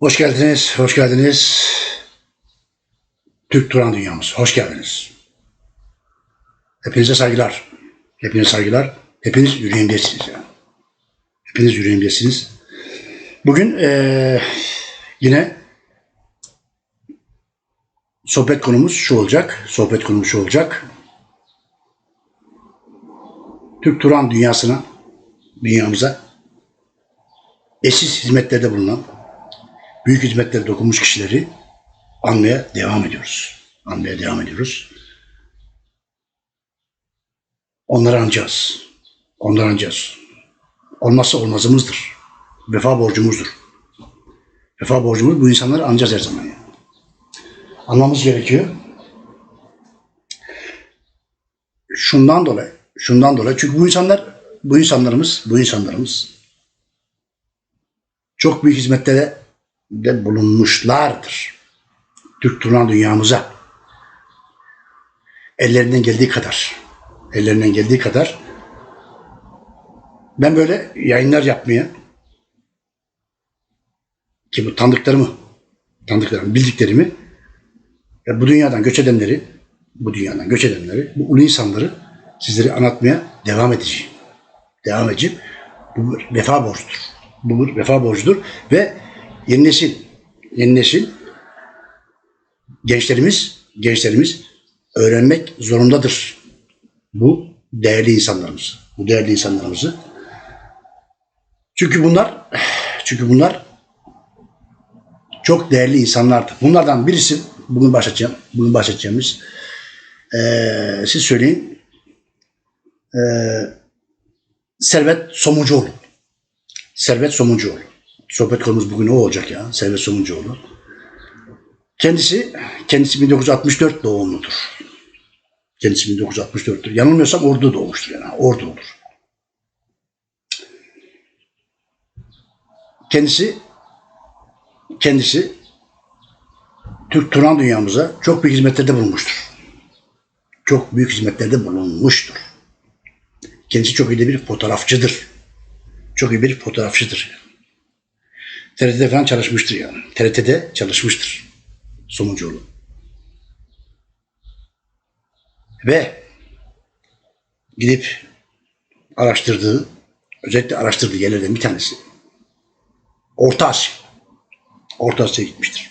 Hoş geldiniz, hoş geldiniz. Türk Turan Dünyamız, hoş geldiniz. Hepinize saygılar. Hepinize saygılar. Hepiniz yüreğimdesiniz ya. Hepiniz yüreğimdesiniz. Bugün eee, yine sohbet konumuz şu olacak. Sohbet konumuz şu olacak. Türk Turan dünyasına, dünyamıza eşsiz hizmetlerde bulunan, büyük hizmetlere dokunmuş kişileri anmaya devam ediyoruz. Anmaya devam ediyoruz. Onları anacağız. Onları anacağız. Olmazsa olmazımızdır. Vefa borcumuzdur. Vefa borcumuz bu insanları anacağız her zaman. Yani. Anlamamız gerekiyor. Şundan dolayı, şundan dolayı çünkü bu insanlar, bu insanlarımız, bu insanlarımız çok büyük hizmetlere de bulunmuşlardır. Türk Turan dünyamıza. Ellerinden geldiği kadar. Ellerinden geldiği kadar. Ben böyle yayınlar yapmaya ki bu tanıdıklarımı, tanıdıklarımı, bildiklerimi ve bu dünyadan göç edenleri, bu dünyadan göç edenleri, bu ulu insanları sizlere anlatmaya devam edeceğim. Devam edeceğim. Bu bir vefa borcudur. Bu bir vefa borcudur ve yeni nesil, yeni nesil gençlerimiz, gençlerimiz öğrenmek zorundadır. Bu değerli insanlarımız, bu değerli insanlarımızı. Çünkü bunlar, çünkü bunlar çok değerli insanlardır. Bunlardan birisi, bugün bahsedeceğim, bugün bahsedeceğimiz, eee siz söyleyin, eee Servet Somuncuoğlu. Servet Somuncuoğlu. Sohbet konumuz bugün o olacak ya. Servet Somuncuoğlu. Kendisi kendisi 1964 doğumludur. Kendisi 1964'tür. Yanılmıyorsam Ordu doğmuştur yani. Ordu'dur. Kendisi kendisi Türk Turan dünyamıza çok büyük hizmetlerde bulunmuştur. Çok büyük hizmetlerde bulunmuştur. Kendisi çok iyi bir fotoğrafçıdır. Çok iyi bir fotoğrafçıdır. TRT'de falan çalışmıştır yani. TRT'de çalışmıştır. Somuncuoğlu. Ve gidip araştırdığı, özellikle araştırdığı yerlerden bir tanesi Orta Asya. Orta Asya'ya gitmiştir.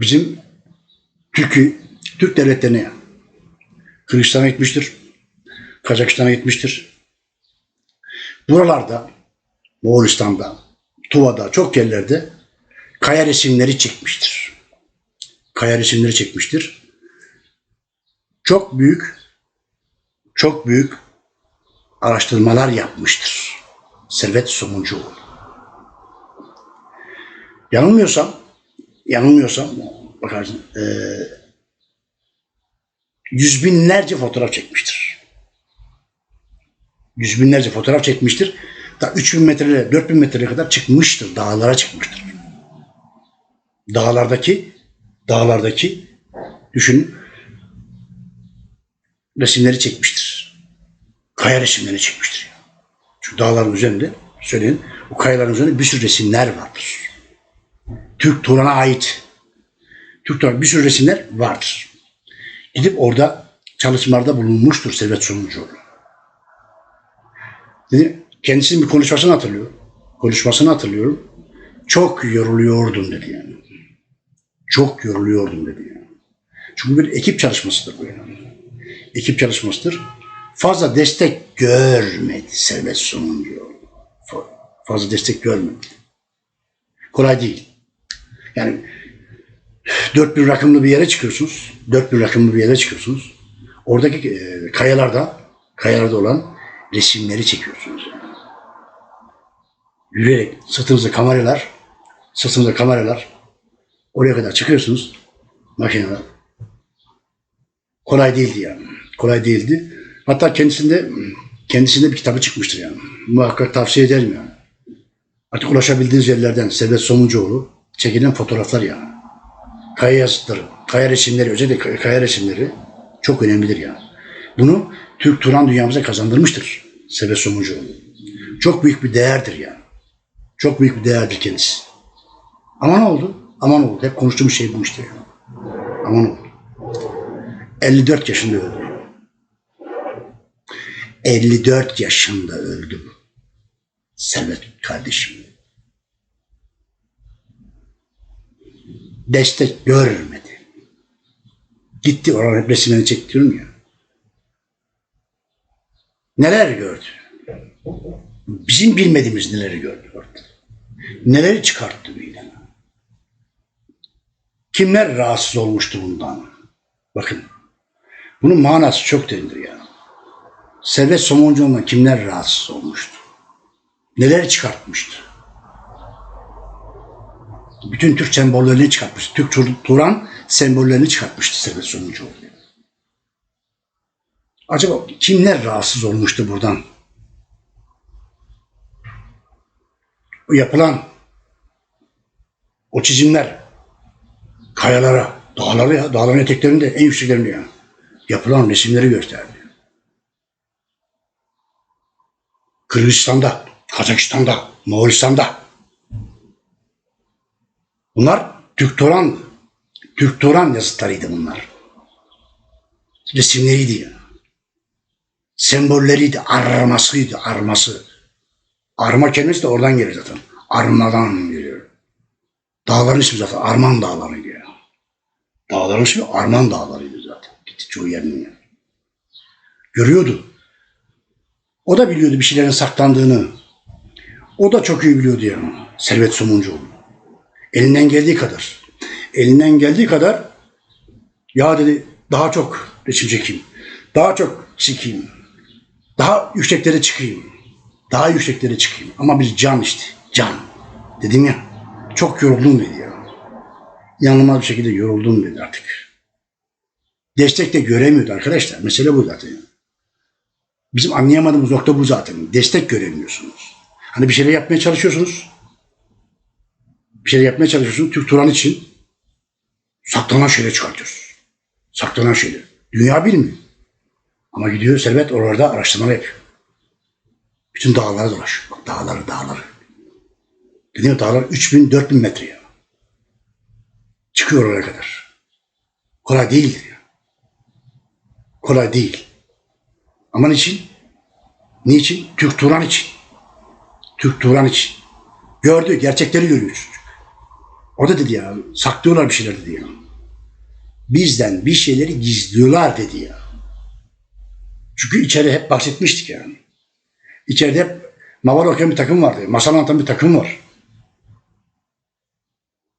Bizim Türk'ü, Türk devletlerine Kırgızistan'a gitmiştir. Kazakistan'a gitmiştir. Buralarda, Moğolistan'da, Tuva'da, çok yerlerde kaya resimleri çekmiştir. Kaya resimleri çekmiştir. Çok büyük, çok büyük araştırmalar yapmıştır. Servet Somuncuoğlu. Yanılmıyorsam, yanılmıyorsam, bakarsın, eee yüz binlerce fotoğraf çekmiştir. Yüz binlerce fotoğraf çekmiştir. Da 3000 metreye, 4000 metreye kadar çıkmıştır. Dağlara çıkmıştır. Dağlardaki, dağlardaki düşün resimleri çekmiştir. Kaya resimleri çekmiştir. Çünkü dağların üzerinde söyleyin, o kayaların üzerinde bir sürü resimler vardır. Türk Turan'a ait. Türk Turan bir sürü resimler vardır. Gidip orada çalışmalarda bulunmuştur Servet Somuncuoğlu. Dedi, kendisinin bir konuşmasını hatırlıyorum. Konuşmasını hatırlıyorum. Çok yoruluyordum dedi yani. Çok yoruluyordum dedi yani. Çünkü bir ekip çalışmasıdır bu yani. Ekip çalışmasıdır. Fazla destek görmedi Servet Somuncuoğlu. Fa- Fazla destek görmedi. Kolay değil. Yani 4000 rakımlı bir yere çıkıyorsunuz. 4000 rakımlı bir yere çıkıyorsunuz. Oradaki e, kayalarda, kayalarda olan resimleri çekiyorsunuz. Yürüyerek sırtınızda kameralar, sırtınızda kameralar oraya kadar çıkıyorsunuz makineler. Kolay değildi yani. Kolay değildi. Hatta kendisinde kendisinde bir kitabı çıkmıştır yani. Muhakkak tavsiye ederim yani. Artık ulaşabildiğiniz yerlerden Servet Somuncuoğlu çekilen fotoğraflar yani. Kaya yazıtları, kaya resimleri, özellikle kaya resimleri çok önemlidir yani. Bunu Türk Turan dünyamıza kazandırmıştır Servet Somuncuoğlu. Çok büyük bir değerdir yani. Çok büyük bir değerdir kendisi. Ama ne oldu? Ama ne oldu? Hep konuştuğum şey bu işte. ya. Ama ne oldu? 54 yaşında öldü. 54 yaşında öldü. Servet kardeşim. Destek görmedi. Gitti hep resimlerini çektiriyorum ya. Neler gördü? Bizim bilmediğimiz neleri gördü. Neleri çıkarttı meydana. Kimler rahatsız olmuştu bundan? Bakın. Bunun manası çok derindir ya. Servet Somuncuoğlu'ndan kimler rahatsız olmuştu? Neler çıkartmıştı? Bütün Türk sembollerini çıkartmıştı. Türk Tur- Turan sembollerini çıkartmıştı Servet Somuncuoğlu. Acaba kimler rahatsız olmuştu buradan? Yapılan o çizimler kayalara, dağlara dağların eteklerinde en yükseklerinde ya. Yapılan resimleri gösterdi. Kırgızistan'da, Kazakistan'da, Moğolistan'da. Bunlar Türk Turan, Türk Turan yazıtlarıydı bunlar. Resimleriydi ya. Sembolleriydi, armasıydı, arması. Arma kelimesi de oradan gelir zaten. Armadan geliyor. Dağların ismi zaten Arman Dağları'ydı ya. Dağların ismi Arman Dağları'ydı zaten. Gitti çoğu yerinin ya. Görüyordu. O da biliyordu bir şeylerin saklandığını. O da çok iyi biliyordu yani. Servet Somuncuoğlu. Elinden geldiği kadar. Elinden geldiği kadar ya dedi daha çok resim çekeyim. Daha çok çekeyim. Daha yükseklere çıkayım. Daha yükseklere çıkayım. Ama bir can işte. Can. Dedim ya. Çok yoruldum dedi ya. İnanılmaz bir şekilde yoruldum dedi artık. Destek de göremiyordu arkadaşlar. Mesele bu zaten. Bizim anlayamadığımız nokta bu zaten. Destek göremiyorsunuz. Hani bir şeyler yapmaya çalışıyorsunuz. Bir şeyler yapmaya çalışıyorsunuz. Türk Turan için saklanan şeyler çıkartıyoruz. Saklanan şeyler. Dünya bilmiyor. Ama gidiyor Servet oralarda araştırmalar yapıyor. Bütün dağlara dolaşıyor. Bak dağları dağları. Ya dağlar 3000 4000 metre ya. Çıkıyor oraya kadar. Kolay değildir ya. Kolay değil. Ama niçin? Niçin? Türk Turan için. Türk Turan için. Gördü, gerçekleri görüyor çocuk. O da dedi ya, saklıyorlar bir şeyler dedi ya. Bizden bir şeyleri gizliyorlar dedi ya. Çünkü içeri hep bahsetmiştik yani. İçeride hep maval okuyan bir takım vardı. Masal anlatan bir takım var.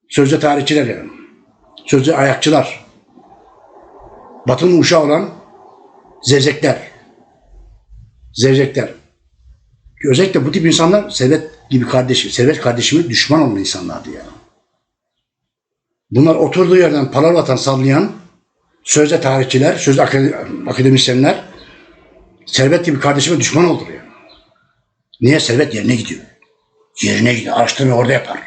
Sözde tarihçiler yani. Sözde ayakçılar. Batı'nın uşağı olan zevzekler. Zevzekler. Özellikle bu tip insanlar Servet gibi kardeşim, Servet kardeşime düşman olan insanlardı ya. Bunlar oturduğu yerden palavatan sallayan sözde tarihçiler, sözde akad- akademisyenler Servet gibi kardeşime düşman oldu ya. Niye? Servet yerine gidiyor. Yerine gidiyor. Araştırma orada yapar.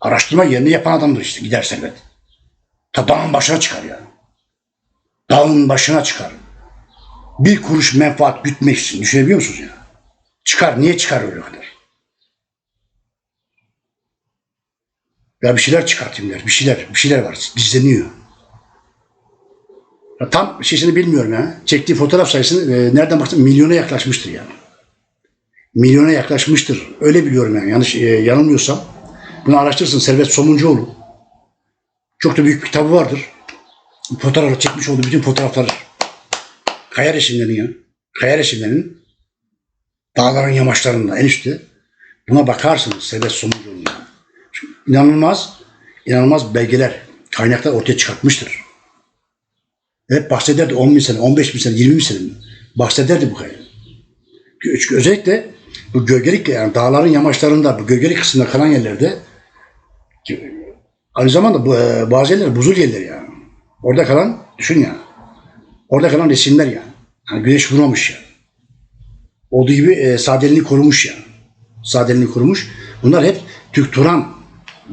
Araştırma yerini yapan adamdır işte. Gider Servet. Ta dağın başına çıkar ya. Dağın başına çıkar. Bir kuruş menfaat gütmek. Düşünebiliyor musunuz ya? Çıkar. Niye çıkar öyle kadar? Ya bir şeyler çıkartayım der. Bir şeyler, bir şeyler var. Gizleniyor. Ya tam şeysini bilmiyorum ya. Çektiği fotoğraf sayısını e, nereden baktım milyona yaklaşmıştır yani. Milyona yaklaşmıştır. Öyle biliyorum yani. Yanlış e, yanılmıyorsam. Bunu araştırırsın. Servet Somuncuoğlu. Çok da büyük bir kitabı vardır. Fotoğrafı çekmiş olduğu bütün fotoğrafları. Kaya resimlerinin ya. Kaya resimlerinin dağların yamaçlarında en üstte. Buna bakarsınız Servet Somuncuoğlu'na. İnanılmaz, inanılmaz belgeler, kaynaklar ortaya çıkartmıştır. Hep bahsederdi 10 bin sene, 15 bin sene, 20 bin sene bahsederdi bu. Çünkü özellikle bu gölgelik yani dağların yamaçlarında, bu gölgelik kısmında kalan yerlerde aynı zamanda bu, e, bazı yerler buzul yerler yani. Orada kalan, düşün ya, orada kalan resimler yani. yani güneş vurmamış yani. Olduğu gibi e, sadeliğini korumuş yani. Sadeliğini korumuş. Bunlar hep Türk Turan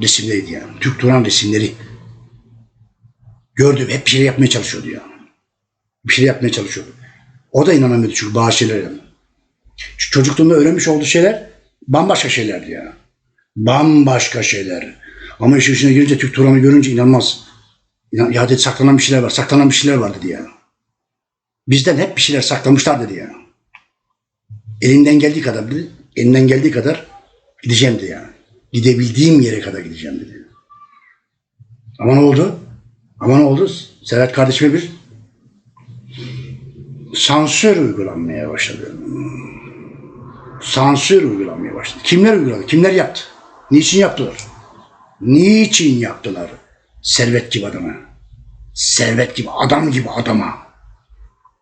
resimleriydi yani. Türk Turan resimleri. Gördüm. Hep bir şeyler yapmaya çalışıyordu yani. Bir şeyler yapmaya çalışıyordu. O da inanamıyordu çünkü bazı şeylere. Çocukluğunda öğrenmiş olduğu şeyler bambaşka şeylerdi ya. Bambaşka şeyler. Ama işin içine girince Türk Turan'ı görünce inanmaz. Ya, ya dedi saklanan bir şeyler var. Saklanan bir şeyler var dedi ya. Bizden hep bir şeyler saklamışlar dedi ya. Elinden geldiği kadar dedi. Elinden geldiği kadar gideceğim dedi yani. Gidebildiğim yere kadar gideceğim dedi. Ama ne oldu? Ama ne oldu? Serhat kardeşime bir sansür uygulanmaya başladı. Sansür uygulanmaya başladı. Kimler uyguladı? Kimler yaptı? Niçin yaptılar? Niçin yaptılar? Servet gibi adama. Servet gibi, adam gibi adama.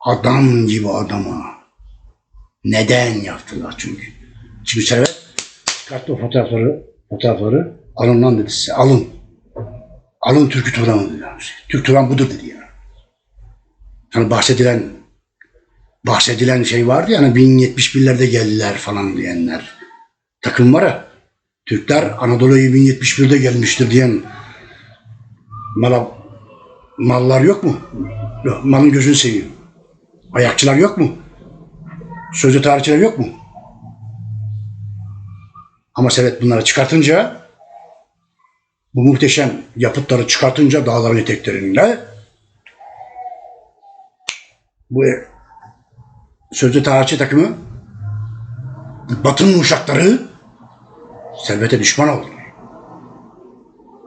Adam gibi adama. Neden yaptılar çünkü? Çünkü Servet çıkarttı o fotoğrafları, fotoğrafları alın lan dedi size, alın. Alın Türk'ü Turan'ı dedi. Türk Turan budur dedi ya. Hani bahsedilen bahsedilen şey vardı ya hani 1071'lerde geldiler falan diyenler. Takım var ya. Türkler Anadolu'ya 1071'de gelmiştir diyen mala, mallar yok mu? Yok, malın gözünü seviyor. Ayakçılar yok mu? Sözlü tarihçiler yok mu? Ama Servet bunları çıkartınca bu muhteşem yapıtları çıkartınca dağların eteklerinde bu sözlü tarihçi takımı Batı'nın uşakları servete düşman oldular.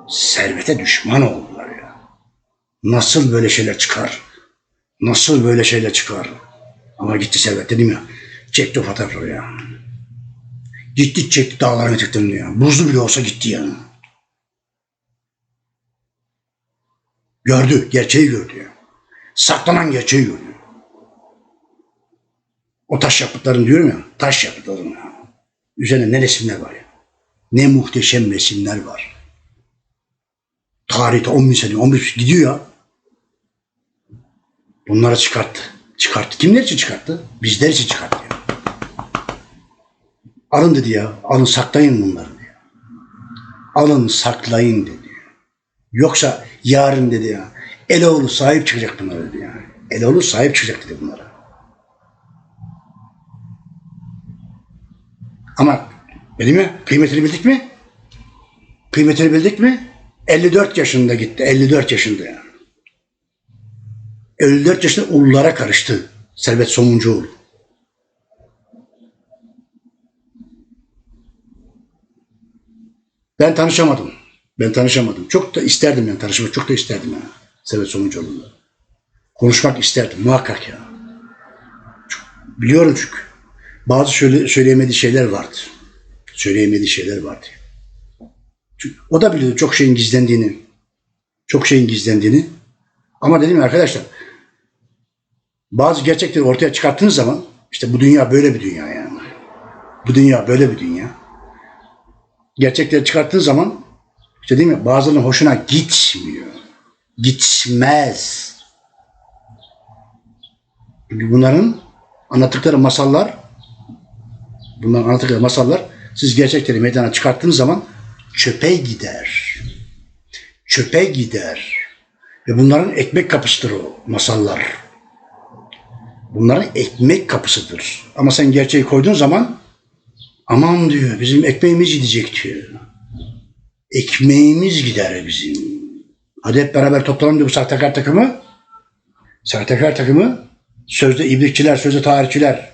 Servete düşman oldular ya. Nasıl böyle şeyler çıkar? Nasıl böyle şeyler çıkar? Ama gitti servet dedim ya. Çekti o fotoğrafları ya. Gitti çekti dağların eteklerini ya. Buzlu bile olsa gitti yani. Gördü, gerçeği gördü ya. Saklanan gerçeği gördü. O taş yapıtların diyorum ya, taş yapıtların ya. Üzerine ne resimler var ya. Ne muhteşem resimler var. Tarihte 10 bin sene, 11 gidiyor ya. Bunları çıkarttı. Çıkarttı. Kimler için çıkarttı? Bizler için çıkarttı ya. Alın dedi ya. Alın saklayın bunları diyor. Alın saklayın dedi. Yoksa yarın dedi ya. Eloğlu sahip çıkacak bunlara dedi ya. Eloğlu sahip çıkacak dedi bunlara. Ama dedim ya kıymetini bildik mi? Kıymetini bildik mi? 54 yaşında gitti. 54 yaşında yani. 54 yaşında ululara karıştı. Servet Somuncuoğlu. Ben tanışamadım. Ben tanışamadım. Çok da isterdim yani tanışmak. Çok da isterdim yani. Servet Somuncuoğlu'yla. Konuşmak isterdim muhakkak ya. Biliyorum çünkü. Bazı söyle, söyleyemediği şeyler vardı. Söyleyemediği şeyler vardı. Çünkü o da biliyordu çok şeyin gizlendiğini. Çok şeyin gizlendiğini. Ama dedim ya arkadaşlar bazı gerçekleri ortaya çıkarttığınız zaman işte bu dünya böyle bir dünya yani. Bu dünya böyle bir dünya. Gerçekleri çıkarttığın zaman işte değil mi bazılarının hoşuna gitmiyor. Gitmez. Çünkü bunların anlattıkları masallar bunların anlattıkları masallar siz gerçekleri meydana çıkarttığınız zaman çöpe gider. Çöpe gider. Ve bunların ekmek kapısıdır o masallar. Bunların ekmek kapısıdır. Ama sen gerçeği koyduğun zaman aman diyor bizim ekmeğimiz gidecek diyor. Ekmeğimiz gider bizim. Hadi hep beraber toplanalım diyor bu sahtekar takımı. Sahtekar takımı sözde ibrikçiler, sözde tarihçiler.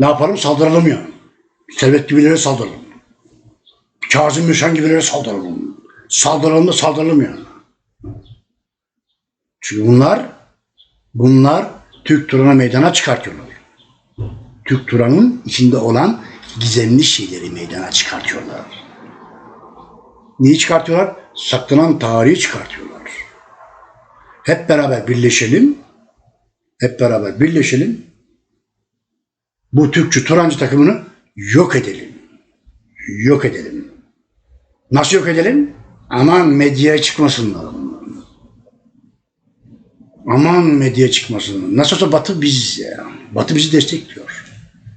Ne yapalım? Saldıralım yani. Servet gibilere saldıralım. Kazım Müşen gibilere saldıralım. Saldıralım da saldıralım yani. Çünkü bunlar bunlar Türk Turan'a meydana çıkartıyorlar. Türk Turan'ın içinde olan gizemli şeyleri meydana çıkartıyorlar. Neyi çıkartıyorlar? Saklanan tarihi çıkartıyorlar. Hep beraber birleşelim. Hep beraber birleşelim. Bu Türkçü Turancı takımını yok edelim. Yok edelim. Nasıl yok edelim? Aman medyaya çıkmasınlar. Aman medya çıkmasın. Nasıl olsa Batı biz ya. Batı bizi destekliyor.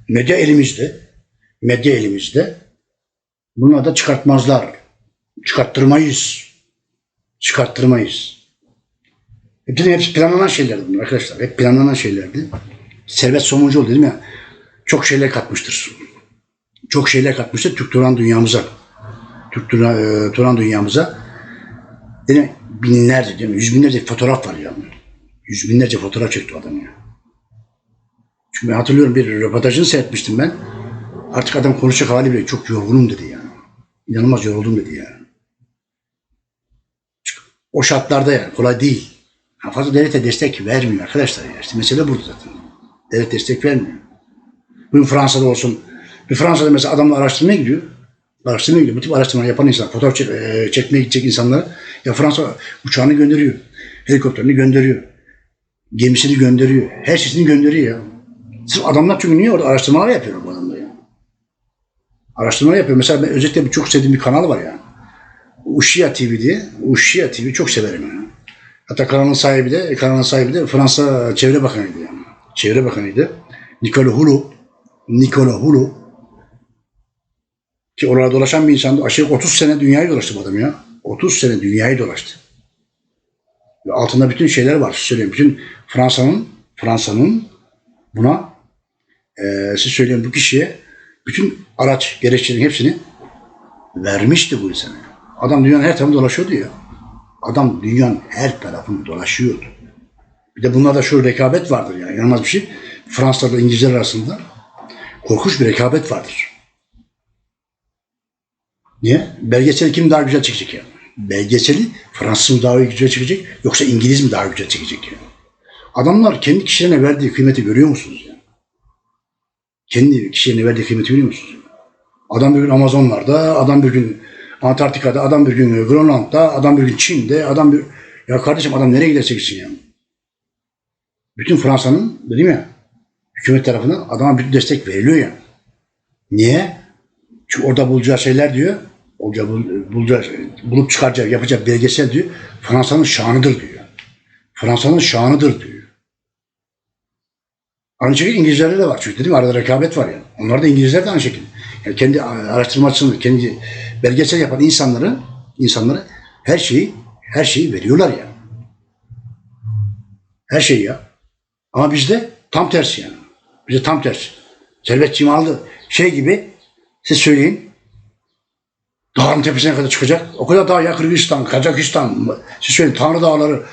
Medya elimizde. Medya elimizde. Bunu da çıkartmazlar. Çıkarttırmayız. Çıkarttırmayız. Hepsi planlanan şeylerdi bunlar arkadaşlar. Hep planlanan şeylerdi. Servet Somuncuoğlu dedim ya. Çok şeyler katmıştır. çok şeyler katmıştı Türk Turan dünyamıza. Türk Turan, e, dünyamıza. Dedim binlerce, değil mi? yüz binlerce fotoğraf var ya. Yüz binlerce fotoğraf çekti adam ya. Çünkü ben hatırlıyorum bir röportajını seyretmiştim ben. Artık adam konuşacak hali bile çok yorgunum dedi yani. İnanılmaz yoruldum dedi yani. Çünkü o şartlarda yani kolay değil. Ha, fazla devlete destek vermiyor arkadaşlar ya. İşte mesele burada zaten. Devlet destek vermiyor. Bugün Fransa'da olsun. Bir Fransa'da mesela adamlar araştırmaya gidiyor. Araştırmaya gidiyor. Bu tip araştırma yapan insan, fotoğraf çek- e, çekmeye gidecek insanlara ya Fransa uçağını gönderiyor. Helikopterini gönderiyor. Gemisini gönderiyor. Her şeyini gönderiyor ya. Sırf adamlar çünkü niye orada araştırmalar yapıyor bu adamlar ya. Araştırmalar yapıyor. Mesela ben özellikle bir çok sevdiğim bir kanal var ya. Uşia TV diye. Uşia TV çok severim yani. Hatta kanalın sahibi de kanalın sahibi de Fransa Çevre Bakanıydı yani. Çevre Bakanıydı. Nicolas Hulot. Nicolas Hulot. Ki orada dolaşan bir insandı. Aşağı 30 sene dünyayı dolaştı bu adam ya. 30 sene dünyayı dolaştı. Ve altında bütün şeyler var. Söyleyeyim. Bütün Fransa'nın Fransa'nın buna eee siz söyleyin bu kişiye bütün araç gereçlerin hepsini vermişti bu insana. Adam dünyanın her tarafını dolaşıyordu ya. Adam dünyanın her tarafını dolaşıyordu. Bir de bunlarda şu rekabet vardır yani. İnanılmaz bir şey. Fransızlarla İngilizler arasında korkunç bir rekabet vardır. Niye? Belgeseli kim daha güzel çekecek yani? Belgeseli Fransız mı daha güzel çekecek yoksa İngiliz mi daha güzel çekecek yani? Adamlar kendi kişilerine verdiği kıymeti görüyor musunuz ya? Kendi kişilerine verdiği kıymeti görüyor musunuz? Adam bir gün Amazonlarda, adam bir gün Antarktika'da, adam bir gün Grönland'da, adam bir gün Çin'de, adam bir... Ya kardeşim adam nereye giderse gitsin ya. Bütün Fransa'nın, dedim ya, hükümet tarafından adama bir destek veriliyor ya. Niye? Çünkü orada bulacağı şeyler diyor, bul- bulacağı, bulup çıkaracağı, yapacağı belgesel diyor, Fransa'nın şanıdır diyor. Fransa'nın şanıdır diyor. Aynı şekilde İngilizlerde de var. Çünkü dedim arada rekabet var yani. Onlar da İngilizler de aynı şekilde. Yani kendi araştırmacısını, kendi belgesel yapan insanları, insanlara her şeyi, her şeyi veriyorlar yani. Her şeyi ya. Ama bizde tam tersi yani. Bizde tam tersi. Servet aldı. Şey gibi siz söyleyin. Dağın tepesine kadar çıkacak. O kadar dağ ya Kırgızistan, Kazakistan, siz söyleyin Tanrı Dağları,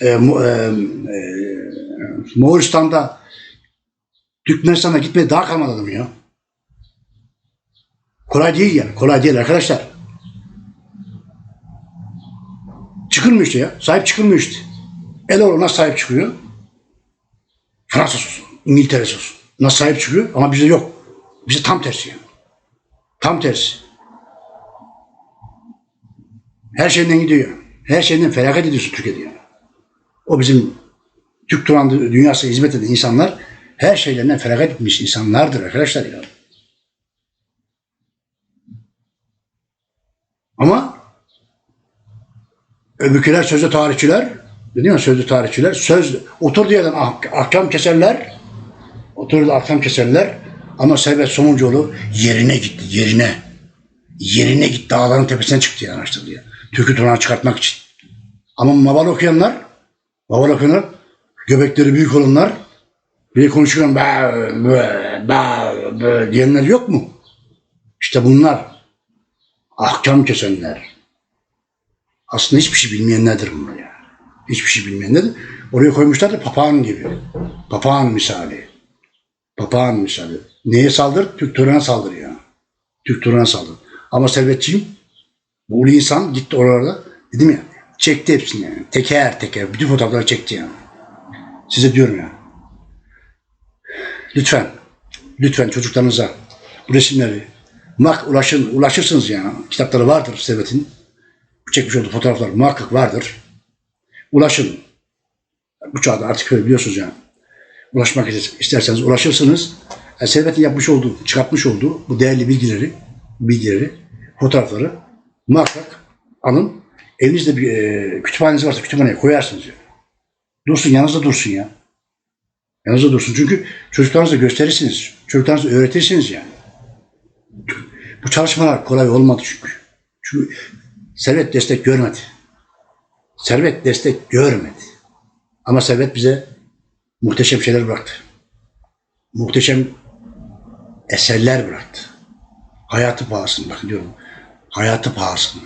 e, e, e, Moğolistan'da, Türkmenistan'a gitmeye daha kalmadı adam ya. Kolay değil yani. Kolay değil arkadaşlar. Çıkılmıyor işte ya. Sahip çıkılmıyor işte. Eloğlu nasıl sahip çıkıyor? Fransız olsun. İngiltere olsun. Nasıl sahip çıkıyor? Ama bizde yok. Bizde tam tersi yani. Tam tersi. Her şeyinden gidiyor. Her şeyinden felaket ediyorsun Türkiye'de yani. O bizim Türk Turan dünyasına hizmet eden insanlar her şeylerinden feragat etmiş insanlardır arkadaşlar ya. Ama öbürküler sözlü tarihçiler, dedim ya sözlü tarihçiler, söz oturduğu yerden ah, ahkam keserler, oturduğu ahkam keserler ama Servet Somuncuoğlu yerine gitti, yerine. Yerine gitti, dağların tepesine çıktı yani araştırdı ya. Türk'ü Turan'a çıkartmak için. Ama Maval okuyanlar, Maval okuyanlar, göbekleri büyük olanlar, bir de konuşurken ba ba ba ba diyenler yok mu? İşte bunlar ahkam kesenler. Aslında hiçbir şey bilmeyenlerdir bunlar ya. Hiçbir şey bilmeyenlerdir. Oraya koymuşlar da papağan gibi. Papağan misali. Papağan misali. Neye saldır? Türk Turan'a saldır ya. Türk Turan'a saldır. Ama Servetçiğim bu insan gitti oralarda. Dedim ya çekti hepsini yani. Teker teker. Bütün fotoğrafları çekti yani. Size diyorum ya. Lütfen, lütfen çocuklarınıza bu resimleri muhakkak ulaşın, ulaşırsınız yani. Kitapları vardır Servet'in. Çekmiş olduğu fotoğraflar muhakkak vardır. Ulaşın. Bu çağda artık öyle biliyorsunuz yani. Ulaşmak isterseniz ulaşırsınız. Yani Servet'in yapmış olduğu, çıkartmış olduğu bu değerli bilgileri, bilgileri, fotoğrafları muhakkak alın. Elinizde bir e, kütüphaneniz varsa kütüphaneye koyarsınız yani. Dursun, yanınızda dursun ya. Yanınızda dursun. Çünkü çocuklarınıza gösterirsiniz. Çocuklarınıza öğretirsiniz yani. Bu çalışmalar kolay olmadı çünkü. Çünkü servet destek görmedi. Servet destek görmedi. Ama servet bize muhteşem şeyler bıraktı. Muhteşem eserler bıraktı. Hayatı pahasına bakın diyorum. Hayatı pahasına.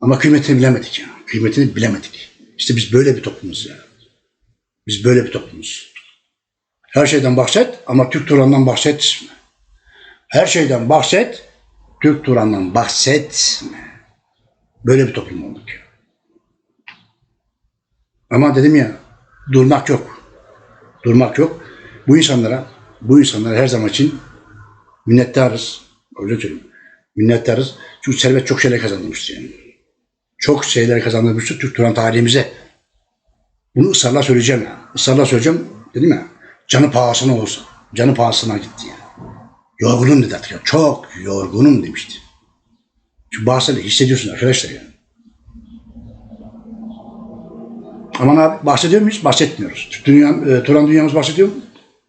Ama kıymetini bilemedik ya. Kıymetini bilemedik. İşte biz böyle bir toplumuz ya. Biz böyle bir toplumuz. Her şeyden bahset ama Türk Turan'dan bahsetme. Her şeyden bahset, Türk Turan'dan bahsetme. Böyle bir toplum olduk. Ama dedim ya, durmak yok. Durmak yok. Bu insanlara, bu insanlara her zaman için minnettarız. Öyle söyleyeyim. Minnettarız. Çünkü servet çok şeyler kazandırmıştı yani. Çok şeyler kazandırmıştı Türk Turan tarihimize. Bunu ısrarla söyleyeceğim ya. Israrla söyleyeceğim. Dedim ya. Canı pahasına olsa. Canı pahasına gitti yani. Yorgunum dedi artık ya. Çok yorgunum demişti. Şu bahsede hissediyorsun arkadaşlar yani. Aman abi bahsediyor muyuz? Bahsetmiyoruz. Dünya, e, Turan dünyamız bahsediyor mu?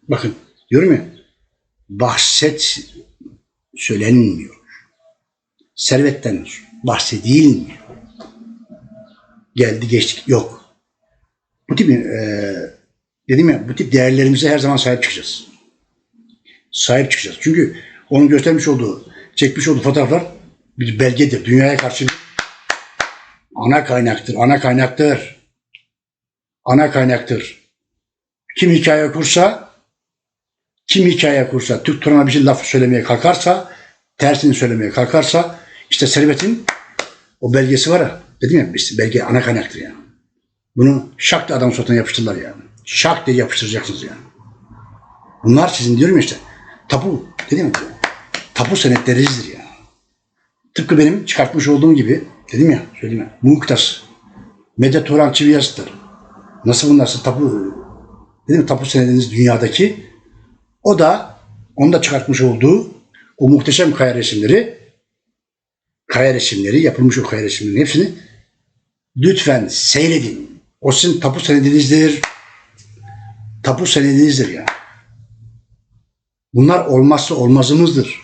Bakın diyorum ya. Bahset söylenmiyor. Servetten bahsedilmiyor. Geldi geçtik. Yok. Bu tip e, dedim ya bu tip değerlerimize her zaman sahip çıkacağız. Sahip çıkacağız. Çünkü onun göstermiş olduğu, çekmiş olduğu fotoğraflar bir belgedir. Dünyaya karşı ana kaynaktır. Ana kaynaktır. Ana kaynaktır. Kim hikaye kursa, kim hikaye kursa, Türk Turan'a bir şey laf söylemeye kalkarsa, tersini söylemeye kalkarsa, işte servetin o belgesi var ya, dedim ya işte belge ana kaynaktır yani. Bunu şak diye adam suratına yapıştırırlar yani. Şak diye yapıştıracaksınız yani. Bunlar sizin diyorum işte. Tapu dedim ya. Tapu senetlerinizdir yani. Tıpkı benim çıkartmış olduğum gibi dedim ya söyleyeyim ya. Muhtas. Medya Turan Çiviyası'dır. Nasıl bunlar siz tapu dedim tapu senediniz dünyadaki o da onu da çıkartmış olduğu o muhteşem kaya resimleri kaya resimleri yapılmış o kaya resimlerinin hepsini lütfen seyredin. O sizin tapu senedinizdir. Tapu senedinizdir ya. Bunlar olmazsa olmazımızdır.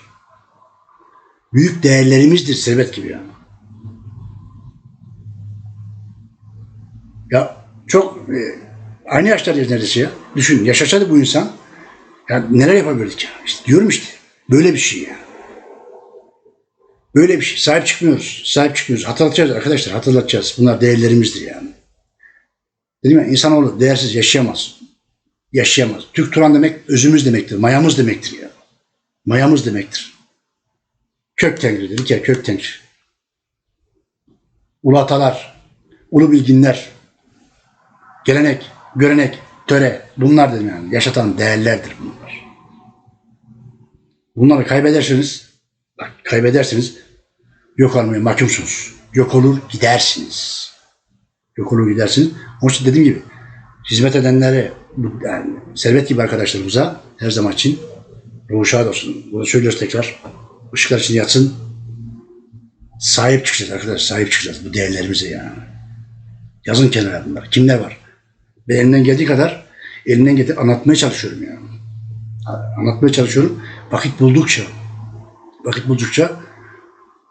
Büyük değerlerimizdir servet gibi ya. Ya çok e, aynı yaşlardayız neredeyse ya. Düşün yaşasaydı bu insan ya neler yapabilirdik ya. İşte diyorum işte böyle bir şey ya. Böyle bir şey. Sahip çıkmıyoruz. Sahip çıkmıyoruz. Hatırlatacağız arkadaşlar. Hatırlatacağız. Bunlar değerlerimizdir yani. Dedim ya insanoğlu değersiz yaşayamaz. Yaşayamaz. Türk Turan demek özümüz demektir. Mayamız demektir ya. Mayamız demektir. Kök tengri dedik ya kök tengri. Ulu atalar, ulu bilginler, gelenek, görenek, töre bunlar dedim yani. Yaşatan değerlerdir bunlar. Bunları kaybederseniz, bak kaybederseniz yok olmaya mahkumsunuz. Yok olur gidersiniz. Yok olur gidersiniz. Onun için dediğim gibi hizmet edenlere, yani servet gibi arkadaşlarımıza her zaman için ruhu şad olsun. Bunu söylüyoruz tekrar. Işıklar için yatsın. Sahip çıkacağız arkadaşlar. Sahip çıkacağız bu değerlerimize yani. Yazın kenara bunlar. Kimler var? Ben elimden geldiği kadar elimden getir anlatmaya çalışıyorum yani. Anlatmaya çalışıyorum. Vakit buldukça. Vakit buldukça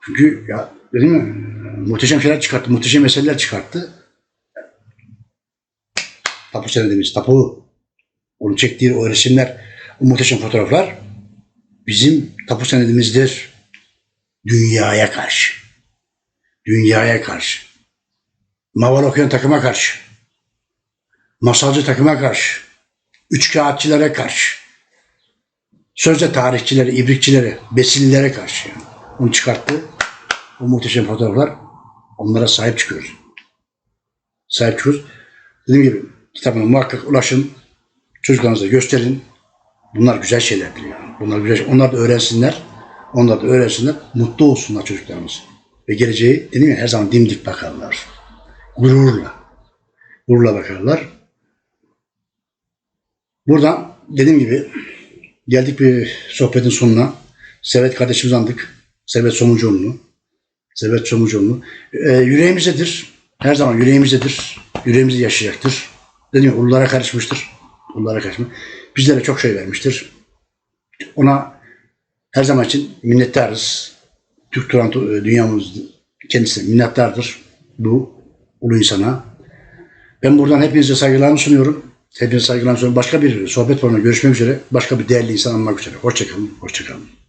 çünkü ya dedim mi muhteşem şeyler çıkarttı. Muhteşem meseleler çıkarttı. Tapu senedimiz, tapu. Onu çektiği o resimler, o muhteşem fotoğraflar bizim tapu senedimizdir. Dünyaya karşı. Dünyaya karşı. Maval okuyan takıma karşı. Masalcı takıma karşı. Üç kağıtçılara karşı. Sözde tarihçilere, ibrikçilere, besinlilere karşı. Onu çıkarttı. O muhteşem fotoğraflar. Onlara sahip çıkıyoruz. Sahip çıkıyoruz. Dediğim gibi kitabına muhakkak ulaşın. Çocuklarınıza gösterin. Bunlar güzel şeylerdir yani. Bunlar güzel şey- Onlar da öğrensinler. Onlar da öğrensinler. Mutlu olsunlar çocuklarımız. Ve geleceği dedim ya her zaman dimdik bakarlar. Gururla. Gururla bakarlar. Buradan dediğim gibi geldik bir sohbetin sonuna. Servet kardeşimizi andık. Servet Somuncuoğlu'nu. Servet Somuncuoğlu'nu. Ee, yüreğimizdedir. Her zaman yüreğimizdedir. Yüreğimizde yaşayacaktır. Dedim ya ululara karışmıştır. Ululara karışmış. Bizlere çok şey vermiştir. Ona her zaman için minnettarız. Türk Turan e, dünyamız kendisine minnettardır bu ulu insana. Ben buradan hepinize saygılarımı sunuyorum. Hepinize saygılar sonra başka bir sohbet programında görüşmek üzere. Başka bir değerli insan anmak üzere. Hoşçakalın. Hoşçakalın.